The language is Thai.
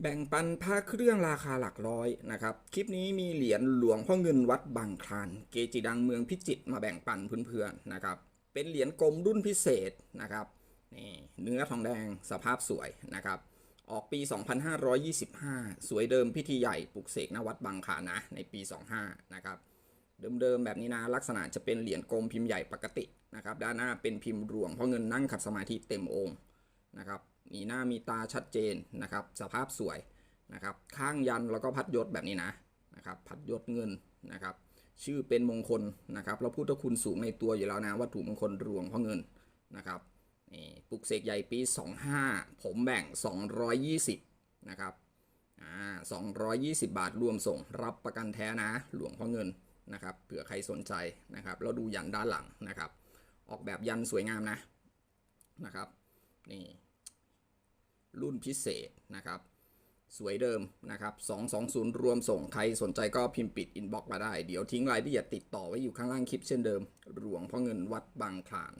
แบ่งปันพระเครื่องราคาหลักร้อยนะครับ คลิปนี้มีเหรียญหลวงพ่อเงินวัดบางคลาน เกจิดังเมืองพิจิตรมาแบ่งปันเพื่อนๆนะครับ เป็นเหรียญกลมรุ่นพิเศษนะครับนี่เนื้อทองแดงสภาพสวยนะครับ ออกปี 2525 สวยเดิมพิธีใหญ่ปลุกเสกณวัดบางคลานนะในปี 25 นะครับ เดิมๆแบบนี้นะลักษณะจะเป็นเหรียญกลมพิมพ์ใหญ่ปกตินะครับ ด้านหน้าเป็นพิมพ์หลวงพ่อเงินนั่งขัดสมาธิเต็มองค์ นะครับมีหน้ามีตาชัดเจนนะครับ สภาพสวยนะครับ ข้างยันแล้วก็พัดยศแบบนี้นะนะครับ พัดยศเงินนะครับ ชื่อเป็นมงคลนะครับแล้วพุทธคุณสูงในตัวอยู่แล้วนะวัตถุมงคลหลวงพ่อเงินนะครับนี่ปลุกเสกใหญ่ปี 25 ผมแบ่ง 220นะครับอ่า220 บาทรวมส่งรับประกันแท้นะหลวงพ่อเงินนะครับเผื่อใครสนใจนะครับแล้วดูยันด้านหลังนะครับ ออกแบบยันสวยงามนะนะครับนี่ รุ่นพิเศษนะครับ สวยเดิมนะครับ 220 รวมส่งใครสนใจก็พิมพ์ปิดอินบ็อกซ์มาได้ เดี๋ยวทิ้งรายละเอียดติดต่อไว้อยู่ข้างล่างคลิปเช่นเดิม หลวงพ่อเงินวัดบางขลาน